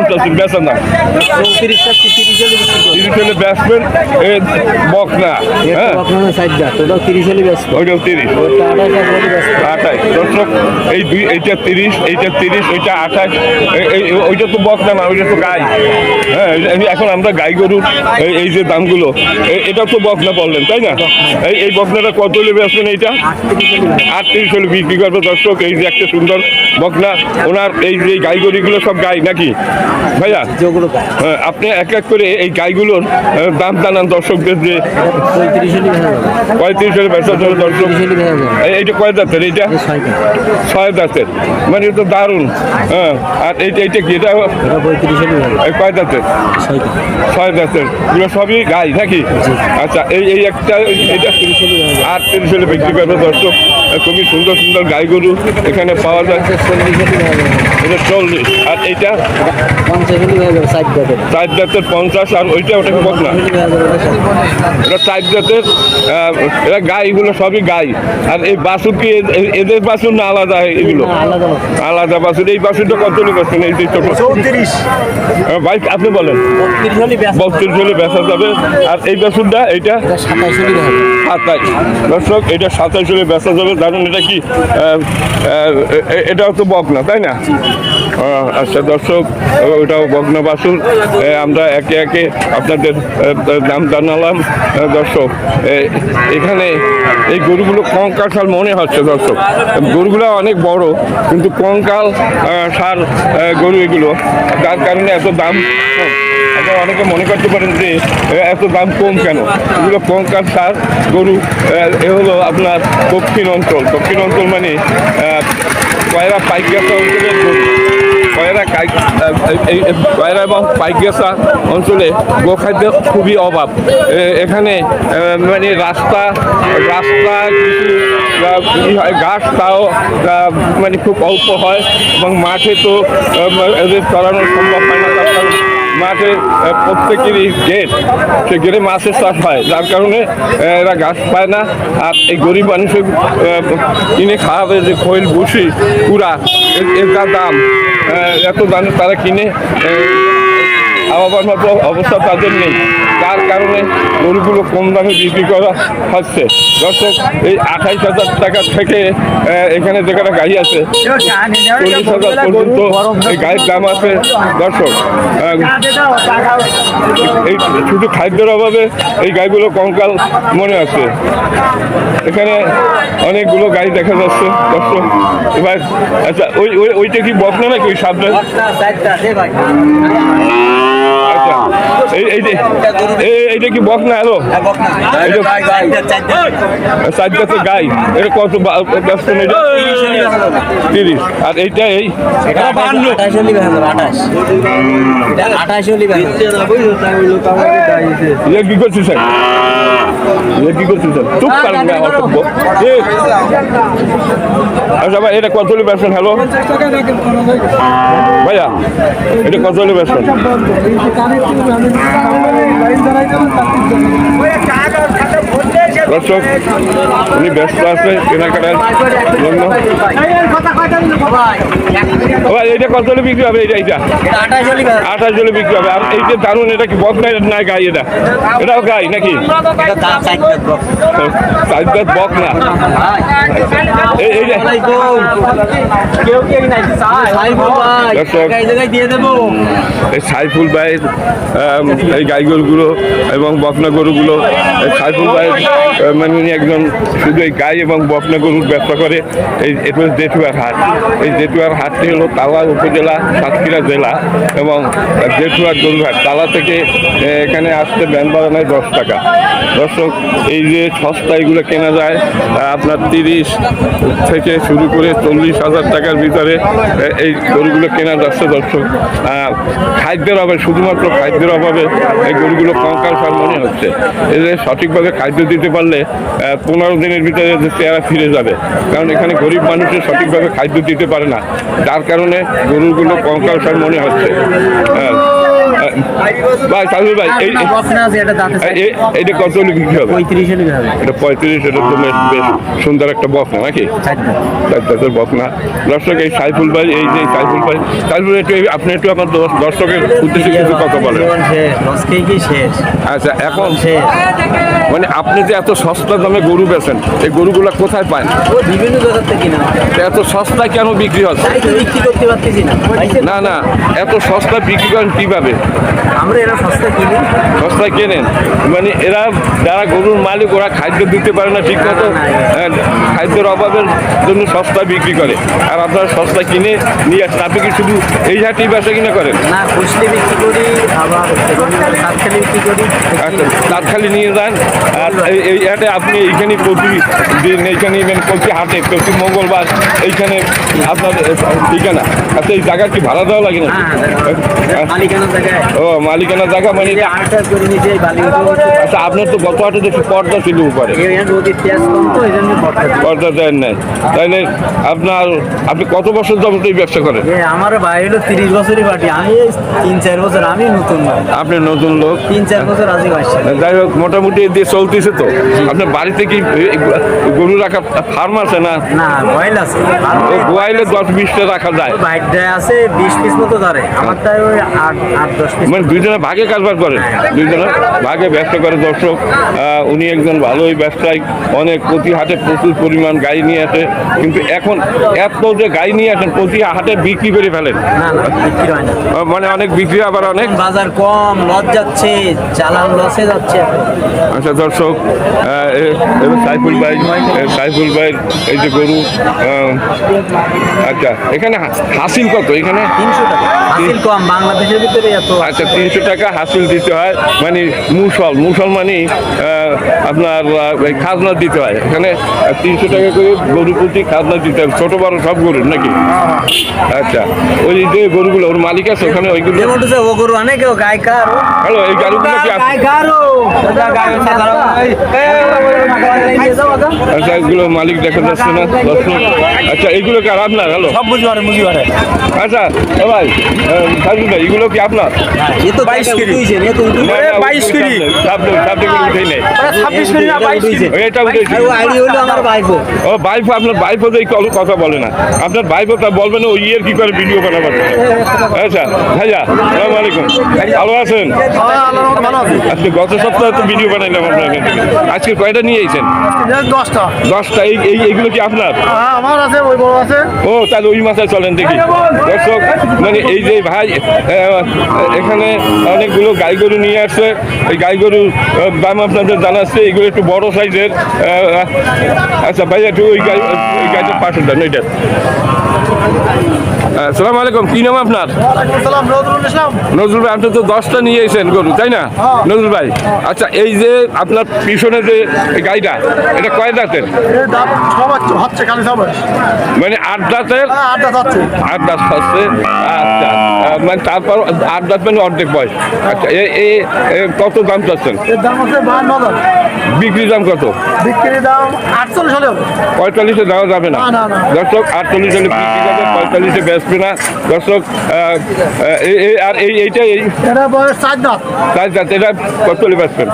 দাম চাচ্ছেন বেচার দাম তিরিশ হলে বেচবেন এ বক না হ্যাঁ? ওইটাও তিরিশ। আঠাশ দর্শক এই দুই এইটা তিরিশ এইটা তিরিশ ওইটা আঠাশ তো বক না ওইটা তো গাই। হ্যাঁ এখন আমরা গাই গরুর এই- যে দামগুলো এটা তো বকনা বললেন তাই না? এই এই বকনাটা কত হলে বেচবেন এইটা? আটত্রিশ হলে বিক্রি করবে দর্শক এই যে একটা সুন্দর বকনা ওনার এই যে গাই গরুগুলো সব গাই নাকি? ভাইয়া আপনি এক এক করে এই গাইগুলোর দাম জানান দর্শকদের যে পঁয়ত্রিশ যাবে। দর্শক। এইটা কয় দাঁতের এইটা? ছয় দাঁতের। মানে তো দারুণ। হ্যাঁ আর এইটা এইটা কি? এটা কয় দাঁতের? ছয় দাঁতের। এগুলো সবই গাই নাকি? আচ্ছা এই এই একটা এটা আট তিরিশ বিক্রি করবে দর্শক। খুবই সুন্দর সুন্দর গাই গরু এখানে পাওয়া যায়। এটা চল্লিশ। আর এইটা? চার দাঁতের পঞ্চাশ আর ওইটা ওটা বক না। এটা চার জাতের আহ, এরা গাই এগুলো সবই গাই। আর এই বাছুর কি এদের বাছুর না আলাদা এগুলো? আলাদা আলাদা এই বাছুরটা কত লোক আছেন এই চৌত্রিশ। ভাই আপনি বলেন। বত্রিশ হলে বেচা যাবে। আর এই বাছুরটা এইটা? এটা সাতাইশ। দর্শক এটা সাতাইশ হলে বেচা যাবে। জানেন এটা কি এটাও তো বকনা, তাই না? আচ্ছা দর্শক, ওটাও বকনা বাসুর। আমরা একে একে আপনাদের দাম জানালাম। দর্শক এখানে এই গরুগুলো কঙ্কাল মনে হচ্ছে, দর্শক। গরুগুলো অনেক বড়, কিন্তু কঙ্কাল সার গরু এগুলো যার কারণে এত দাম অনেকে মনে করতে পারেন যে এত দাম কম কেন? এগুলো কঙ্কাল সার গরু এ, হলো আপনার দক্ষিণ অঞ্চল। দক্ষিণ অঞ্চল মানে কয়রা গরু। কয়রা এবং পাইকাসা অঞ্চলে গোখাদ্য খুবই অভাব। এখানে মানে রাস্তা রাস্তা ঘাস তাও মানে খুব অল্প হয় এবং মাঠে তো এদের চড়ানো সম্ভব হয় না। মাঠে প্রত্যেকেরই গেট সে গেটে মাছের চাষ হয়। যার কারণে এরা গাছ পায় না। আর এই গরিব মানুষের কিনে খাওয়াবে যে খৈল বসি কুড়া এর- দাম এত দামে তারা কিনে অবস্থা তাদের নেই। যার কারণে গরুগুলো কম দামে বিক্রি করা হচ্ছে। দর্শক, এই আঠাইশ হাজার টাকা থেকে এখানে যেখানে গাড়ি আছে, চল্লিশ হাজার পর্যন্ত এই গাড়ির দাম আছে। দর্শক এই শুধু খাদ্যের অভাবে এই গাইগুলো কঙ্কাল মনে আছে। এখানে অনেকগুলো গাড়ি দেখা যাচ্ছে। দর্শক, এবার আচ্ছা ওই ওই, ওইটা কি বকনা নাকি ওই সামনে আচ্ছা এই এই যে এই- এইটা কি বকনা এলো? সাত গাছের গাই এটা কত ব্যস্ত নেই তিরিশ। আর এইটা এই? ইয়ে কি করছিস ইয়ে কি করছিস চুপ পারেন না আচ্ছা ভাই এটা কত হলে ব্যবসা হ্যালো? ভাইয়া এটা কত হলে ব্যবসা ওই টাকা দর্শক উনি ব্যস্ত আছে কেনাকাটার জন্য। ভাই এইটা কত হলে বিক্রি হবে? এইটা এইটা। আঠাশ হলে হলে বিক্রি হবে। আর এই যে দারুণ এটা কি বক নাই না গাই এটা? এটাও গাই নাকি? সাইড বক। না। এই যে। সাইফুল এই ভাইয়ের এই গাই গরুগুলো এবং বকনা গরুগুলো সাইফুল ভাইয়ের মানে উনি একজন শুধু এই গাই এবং বকনা গরুর ব্যবসা করে, এই এটা জেঠুয়ার হাট। এই জেঠুয়ার হাটটি হলো তালা উপজেলা, সাতক্ষীরা জেলা এবং জেঠুয়ার গরুর তালা থেকে এখানে আসতে ব্যান বাজানায় দশ টাকা। দর্শক, এই যে সস্তা এগুলো কেনা যায় আপনার তিরিশ থেকে শুরু করে চল্লিশ হাজার টাকার ভিতরে এই গরুগুলো কেনা যাচ্ছে দর্শক। খাদ্যের অভাবে, শুধুমাত্র খাদ্যের অভাবে এই গরুগুলো কঙ্কাল সার মনে হচ্ছে। এদের সঠিকভাবে খাদ্য দিতে পারলে আহ, পনেরো দিনের ভিতরে যে চেহারা ফিরে যাবে। কারণ এখানে গরিব মানুষের সঠিকভাবে খাদ্য দিতে পারে না। যার কারণে গরুগুলো কঙ্কাল সার মনে হচ্ছে। হ্যাঁ। ভাই সাজু ভাই এটা কত হলে বিক্রি হবে? এটা পঁয়ত্রিশ এটা তো বেশ সুন্দর একটা বকনা নাকি? চারটাতের বকনা দর্শক এই সাইফুল ভাই এই যে সাইফুল ভাই সাইফুল একটু আপনি একটু আমার দর্শ- দর্শকের উদ্দেশ্যে কিছু কথা বলেন। আচ্ছা এখন শেষ। মানে আপনি যে এত সস্তা দামে গরু বেচেন এই গরুগুলা কোথায় পান বিভিন্ন থেকে এত সস্তায় কেন বিক্রি হচ্ছে? বিক্রি করতে পারতেছি না। না না এত সস্তা বিক্রি করেন কীভাবে? আমরা এরা সস্তা কিনি। সস্তায় কেনেন? মানে এরা যারা গরুর মালিক ওরা খাদ্য দিতে পারে না ঠিক মতো। হ্যাঁ, খাদ্যের অভাবের জন্য সস্তা বিক্রি করে। আর আপনারা সস্তা কিনে নিয়ে আসেন। আপনি কি শুধু এই হাটেই বেচা কিনা করেন? না খুশলি বিক্রি করি আবার বিক্রি করি। আচ্ছা তাৎখালি নিয়ে যান? আর এই- হাটে আপনি এইখানে প্রতিদিন এইখানে মানে প্রতি হাটে প্রতি মঙ্গলবার এইখানে আপনার ঠিকানা। আচ্ছা এই জায়গা কি ভাড়া দেওয়া লাগে না হ্যাঁ মালিকানা জায়গায়। ও মালিকানা জায়গা মানে আচ্ছা আপনার তো গত হাটে দেখছি পর্দা ছিল উপরে। পর্দা দেন নাই। তাইলে আপনার আপনি কত বছর যাবত এই ব্যবসা করেন? আমার ভাই হলো তিরিশ বছরই পার্টি। আমি তিন চার বছর আমি নতুন আপনি নতুন লোক। তিন চার বছর আজই যাই হোক মোটামুটি দিয়ে চলতেছে তো? আপনার বাড়িতে কি গরু রাখা ফার্ম আছে না? না আছে। দশ বিশটা রাখা যায়। ভাইটা আছে বিশ পিস মতো ধরে। আমারটাই ওই আট আট দশ পিস মানে দুইজনে ভাগে কারবার করে? দুইজনে ভাগে ব্যবসা করে দর্শক। উনি একজন ভালোই ব্যবসায়িক অনেক প্রতি হাটে প্রচুর পরিমাণ গাড়ি নিয়ে আসে। কিন্তু এখন এত যে গাড়ি নিয়ে আসেন প্রতি হাটে বিক্রি করে ফেলেন। হয় মানে অনেক বিক্রি আবার অনেক। বাজার কম লস যাচ্ছে চালান লসে যাচ্ছে। আচ্ছা দর্শক সাইফুল ভাই সাইফুল ভাই এই যে গরু আচ্ছা এখানে হাসিল কত? এখানে তিনশো টাকা। হাসিল কম বাংলাদেশের ভিতরে এত আচ্ছা তিনশো টাকা হাসিল দিতে হয় মানে মুসল মুসল মানে আপনার খাজনা দিতে হয়। এখানে তিনশো টাকা করে গরু প্রতি খাজনা দিতে হয় ছোটো বড় সব গরুর নাকি? আচ্ছা ওই যে গরুগুলো ওর মালিক আছে ওখানে ওইগুলো ও গরু অনেক হ্যালো এই গাড়িগুলো কি কারও আচ্ছা এগুলো মালিক দেখা যাচ্ছে না দর্শক। আচ্ছা এইগুলো কি আর আপনার? হ্যালো। সব বুঝি পারে বুঝি পারে আচ্ছা ও ভাই সাজু ভাই এগুলো কি আপনার? এ তো কেজি। এ তো না, না, কেজি। নেই। কেজি না কেজি। এটা ও আইডি হলো আমার ভাইপো ও বাইফো আপনার বাইফো তো এই কথা বলে না। আপনার বাইফো তা বলবেন ওই ইয়ের কি করে ভিডিও বানাবেন আচ্ছা ভাইয়া সালাম আলাইকুম। ভালো আছেন? ভালো আছে। আজকে গত সপ্তাহে তো ভিডিও বানাইলাম। আপনার এখান থেকে আজকে কয়টা নিয়ে এসেছেন দশটা। দশটা এই এই- এইগুলো কি আপনার? হ্যাঁ আমার আছে ওই বড় আছে। ও তাহলে ওই মাথায় চলেন দেখি। দর্শক মানে এই যে ভাই এখানে অনেকগুলো গাই গরু নিয়ে আসছে। এই গাই গরুর দাম আপনাদের জানাচ্ছে এগুলো একটু বড় সাইজের। আচ্ছা ভাই একটু ওই গাই গাইটার পাশে দেন ওইটা সালাম আলাইকুম কি নাম আপনার? নজরুল ভাই আপনি তো দশটা নিয়ে এসেছেন গরু তাই না? নজরুল ভাই আচ্ছা এই যে আপনার পিছনে যে গাইটা এটা কয় দাঁতের? মানে আট দাঁতের? হ্যাঁ আট দাঁত হচ্ছে আচ্ছা মানে তারপর আট দাঁত মানে অর্ধেক বয়স। আচ্ছা এ কত দাম চাচ্ছেন? দাম হচ্ছে বিক্রি দাম কত? বিক্রির দাম আটচল্লিশ হলে পঁয়তাল্লিশে দেওয়া যাবে না। না, না, না। দর্শক আটচল্লিশ হলে বিক্রি যাবে পঁয়তাল্লিশে বেচবে না। দর্শক আর এই এইটা এই চার দাঁত। এটা কত হলে বেচবেন?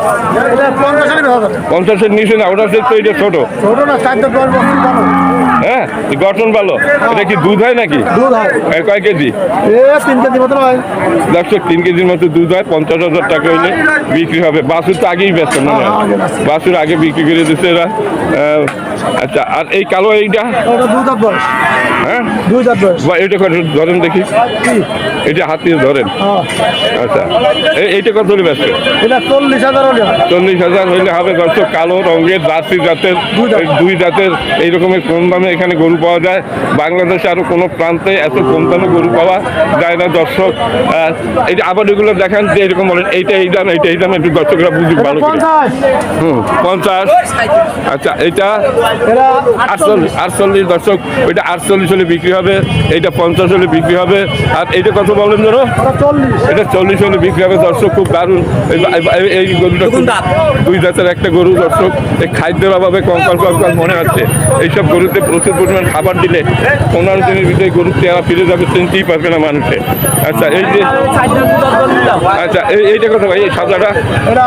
পঞ্চাশের নিচে না ওটা তো এটা ছোটো। ছোট না চার দাঁত হ্যাঁ গঠন ভালো। এটা কি দুধ হয় নাকি? দুধ কয় কেজি? তিন কেজি মতো হয়। দর্শক তিন কেজির মতো দুধ হয় পঞ্চাশ হাজার টাকা হইলে বিক্রি হবে। বাছুর তো আগেই ব্যস্ত মনে হয়। বাছুর আগে বিক্রি করে দিচ্ছে এরা। আচ্ছা আর এই কালো এইটা? হ্যাঁ? বা এটা কত ধরেন দেখি। এটা হাত দিয়ে ধরেন। হ্যাঁ। আচ্ছা এই- এইটা কত হলে ব্যস্ত চল্লিশ হাজার চল্লিশ হাজার হইলে হবে দর্শক কালো রঙের জার্সি জাতের দুই জাতের এই রকমের কম দামে এখানে গরু পাওয়া যায়। বাংলাদেশে আরও কোনো প্রান্তে এত কম দামে গরু পাওয়া যায় না দর্শক। এই যে আবার এগুলো দেখান যে এরকম বলেন এইটা এই দাম এইটা এই দাম একটু দর্শকরা বুঝুক ভালো করে। হুম পঞ্চাশ। আচ্ছা এটা আটচল্লিশ। আটচল্লিশ দর্শক ওইটা আটচল্লিশ হলে বিক্রি হবে এইটা পঞ্চাশ হলে বিক্রি হবে আর এইটা কত বলেন ধরো? এটা চল্লিশ। হলে বিক্রি হবে দর্শক খুব দারুণ। এই- গরুটা দুই জাতের একটা গরু দর্শক। এই খাদ্যের অভাবে কঙ্কাল কঙ্কাল মনে হচ্ছে। এইসব গরুতে প্রচুর পরিমাণ খাবার দিলে পনেরো দিনের ভিতরে গরুর চেহারা ফিরে যাবে চিনতেই পারবে না মানুষে। আচ্ছা এই যে আচ্ছা এই- এইটা কথা ভাই এই সাদাটা?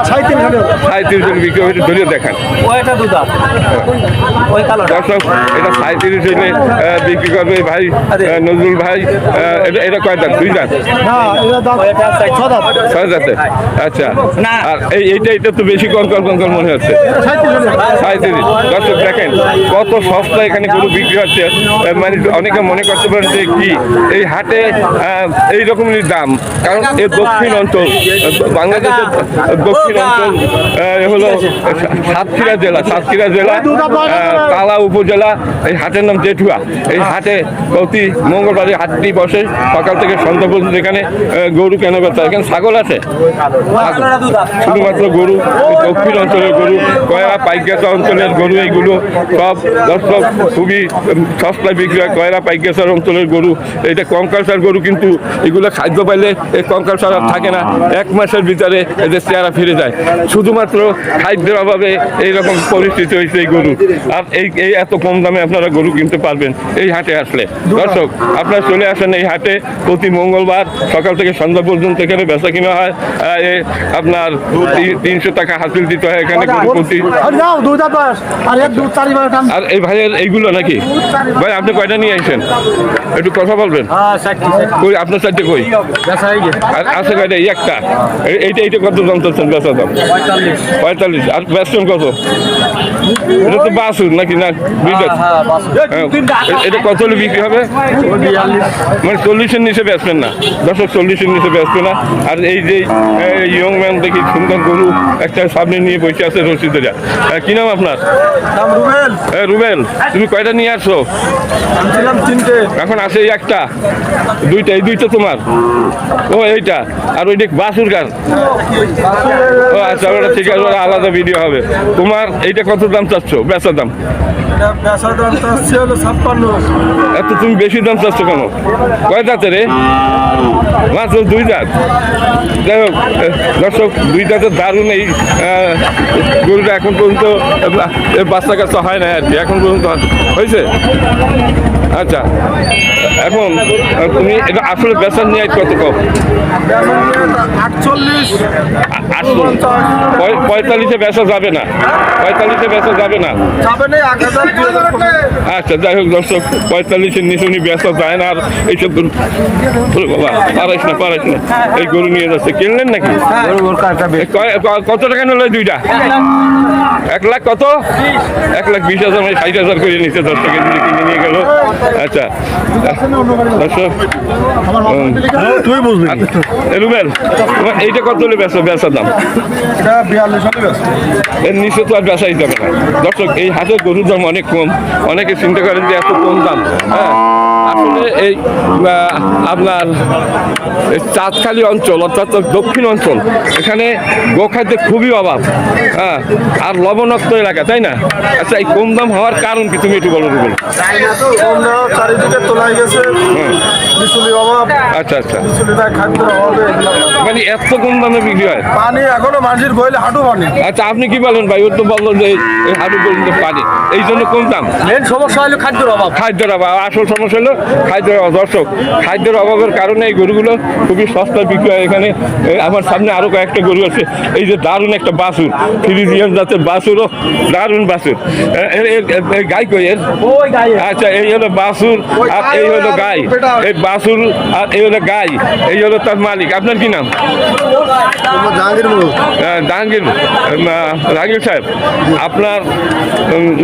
সাঁত্রিশ হলে সাঁত্রিশ জন বিক্রি হবে ধরিয়ে দেখান। ওইটা দুধ ওই কালোটা দর্শক এটা সাঁত্রিশ হইলে বিক্রি করবে ভাই নজরুল ভাই এটা এটা কয় দুই দাম ছয় দাঁতে। আচ্ছা। না। আর এই এইটা এটা তো বেশি কম কম কম মনে হচ্ছে। সাঁত্রিশ। দর্শক কত সস্তা এখানে গরু বিক্রি হচ্ছে? মানে অনেকে মনে করতে পারেন যে কি এই হাটে এই রকমেরই দাম। কারণ এ দক্ষিণ অঞ্চল বাংলাদেশের দক্ষিণ অঞ্চল হলো সাতক্ষীরা জেলা সাতক্ষীরা জেলা তালা উপজেলা এই হাটের নাম জেঠুয়া। এই হাটে প্রতি মঙ্গলবারে হাটটি বসে। সকাল থেকে সন্ধ্যা পর্যন্ত এখানে গরু কেন বেচা এখানে ছাগল আছে? ছাগল। শুধুমাত্র গরু দক্ষিণ অঞ্চলের গরু কয়রা পাইকাসা অঞ্চলের গরু এইগুলো সব দর্শক, খুবই সস্তায় বিক্রি হয় কয়রা পাইকাসার অঞ্চলের গরু, এটা কঙ্কালসার গরু কিন্তু এগুলো খাদ্য পাইলে এই কঙ্কালসার আর থাকে না। এক মাসের ভিতরে এদের চেহারা ফিরে যায়। শুধুমাত্র খাদ্যের অভাবে এইরকম পরিস্থিতি হয়েছে এই গরু। আর এই এই এত কম দামে আপনারা গরু কিনতে পারবেন এই হাটে আসলে। দর্শক, আপনারা চলে আসেন এই হাটে। প্রতি মঙ্গলবার সকাল থেকে সন্ধ্যা পর্যন্ত এখানে বেচা কিনা হয়। আপনার তিনশো টাকা হাসিল দিতে হয় এখানে গরু প্রতি। আর আর এই ভাইয়ের এইগুলো নাকি? ভাই আপনি কয়টা নিয়ে আসছেন একটু কথা বলবেন। হ্যাঁ কই আপনার চারটে কই? আর আছে কয়টা? এই একটা। এইটা এইটা কত দাম চাচ্ছেন বেচা দাম? পঁয়তাল্লিশ। আর বেচছেন কত? এটা তো বাসুর নাকি না? হ্যাঁ বাসু হ্যাঁ, এটা কত হলে বিক্রি হবে? মানে চল্লিশের নিচে বেচবেন না। দশক চল্লিশের নিচে বেচবে না। আর এই যে ইয়ং ম্যান দেখি সুন্দর গরু একটা সামনে নিয়ে বসে আছে রসিদেরা আহ, কি নাম আপনার? রুবেল, তুমি কয়টা নিয়ে আসো তিনটে এখন আছে এই একটা। দুইটা, এই দুইটা তোমার। ও, এইটা। আর ওই ওইটা বাসুর গান। ও আচ্ছা ওটা ঠিক আছে আলাদা ভিডিও হবে। তোমার এইটা কত দাম চাচ্ছ? বেচা দাম? এত তুমি বেশি দাম চাচ্ছ কেন? কয় দাঁতে রে? মাত্র দুই দাঁত। যাই হোক দর্শক, দুই দাঁতের দারুণ এই গরুটা এখন পর্যন্ত বাচ্চা কাচ্চা হয় না আর কি। এখন পর্যন্ত হয়েছে? আচ্ছা এখন তুমি এটা আসলে বেচার নিয়ে কত কম? আটচল্লিশ পঁয়তাল্লিশে বেচা যাবে না। পঁয়তাল্লিশে বেচা যাবে না। আচ্ছা যাই হোক দর্শক পঁয়তাল্লিশের নিচে উনি ব্যস্ত যায় না আর এইসব বাবা পারাইস না পারাইস না। এই গরু নিয়ে যাচ্ছে কিনলেন নাকি? কত টাকা নিল দুইটা? এক লাখ কত? এক লাখ বিশ হাজার মানে ষাট হাজার করে নিচ্ছে দর্শকের কিনে নিয়ে গেল। আচ্ছা। তুই বুঝলি রুবেল এইটা কত হলে বেচা? বেচার দাম? এর নিচে তো আর বেচাই যাবে না। দর্শক এই হাটের গরুর দাম অনেক কম। অনেকে চিন্তা করেন যে এত কম দাম। হ্যাঁ। আসলে এই আপনার এই চাঁদখালি অঞ্চল অর্থাৎ দক্ষিণ অঞ্চল এখানে গোখাদ্যের খুবই অভাব। হ্যাঁ। আর লবণাক্ত এলাকা তাই না? আচ্ছা এই কম দাম হওয়ার কারণ কি? তুমি একটু বলো রুবেল। আমরা চারিদিকে তোলাই গেছে। বিচুলি অভাব। আচ্ছা আচ্ছা। বিচুলিটা খাদ্যের অভাবে। মানে এত কম দামে বিক্রি হয়? পানি এখনও মানুষের গইলে হাঁটু পানি। আচ্ছা আপনি কি বলেন ভাই? ওর তো বলল যে এই- হাঁটু পর্যন্ত পানি। এই জন্য কম দাম? মেন সমস্যা হলো খাদ্যের অভাব। খাদ্যের অভাব। আসল সমস্যা হলো খাদ্যের অভাব। দর্শক খাদ্যের অভাবের কারণে এই গরুগুলো খুবই সস্তায় বিক্রি হয়। এখানে আমার সামনে আরও কয়েকটা গরু আছে। এই যে দারুণ একটা বাসুর ফ্রিজিয়ান জাতের বাসুরও দারুণ বাসুর গাই কই এর। আচ্ছা এই হলো বাসুর আর এই হলো গাই। এই বাসুর আর এই হলো গাই। এই হলো তার মালিক। আপনার কি নাম? জাহাঙ্গীর আহ, জাহাঙ্গীর জাহাঙ্গীর সাহেব আপনার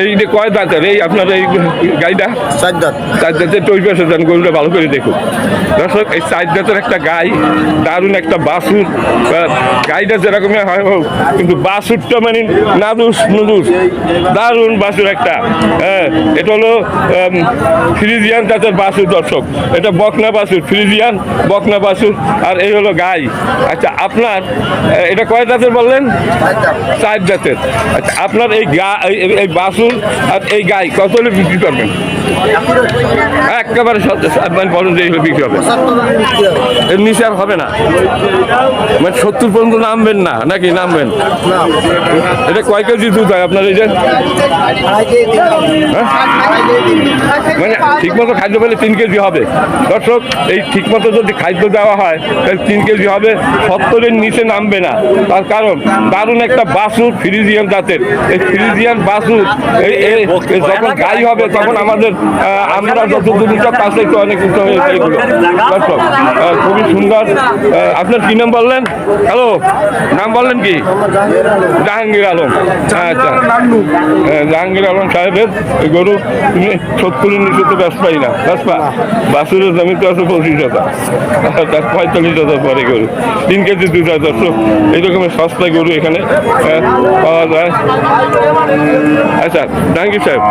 এই যে কয় দাঁতের এই আপনার এই গাইটা? চার দাঁত। চার দাঁতের তৈরি যান গরুটা ভালো করে দেখুন। দর্শক এই চার দাঁতের একটা গাই দারুণ একটা বাসুর। গাইটা যেরকমই হয় হোক কিন্তু বাসুরটা মানে নাদুস নুদুস। দারুণ বাসুর একটা। হ্যাঁ এটা হলো ফ্রিজিয়ান জাতের বাসুর দর্শক। এটা বকনা বাসুর ফ্রিজিয়ান বকনা বাসুর আর এই হলো গাই। আচ্ছা আপনার এটা কয় জাতের বললেন? চার জাতের। আচ্ছা আপনার এই গা, এই- বাসুর আর এই গাই, কত হলে বিক্রি করবেন? একেবারে মানে পর্যন্ত এইভাবে বিক্রি হবে। এর নিচে আর হবে না। মানে সত্তর পর্যন্ত নামবেন না, নাকি নামবেন? এটা কয় কেজি দুধ হয় আপনার এই যে? হ্যাঁ? মানে ঠিকমতো খাদ্য পেলে তিন কেজি হবে। দর্শক, এই ঠিকমতো যদি খাদ্য দেওয়া হয়, তাহলে তিন কেজি হবে। সত্তরের নিচে নামবে না। তার কারণ, দারুণ একটা বাসুর ফ্রিজিয়ান জাতের। এই ফ্রিজিয়ান এই যখন গাই হবে, তখন আমাদের আমরা যত দুটো কাছে একটু অনেক খুবই সুন্দর। আপনার কি নাম বললেন? হ্যালো নাম বললেন কি? জাহাঙ্গীর আলম। আচ্ছা হ্যাঁ, জাহাঙ্গীর আলম সাহেবের গরু তুমি সত্তরের নিচে তো ব্যস্ত পাই না ব্যস্তা বাসুরের জমি তো আছে পঁচিশ হাজার। তার পঁয়তাল্লিশ হাজার পরে গরু। তিন কেজি দুধ হয় দর্শক এইরকমের সস্তায় গরু এখানে পাওয়া যায়। আচ্ছা জাহাঙ্গীর সাহেব।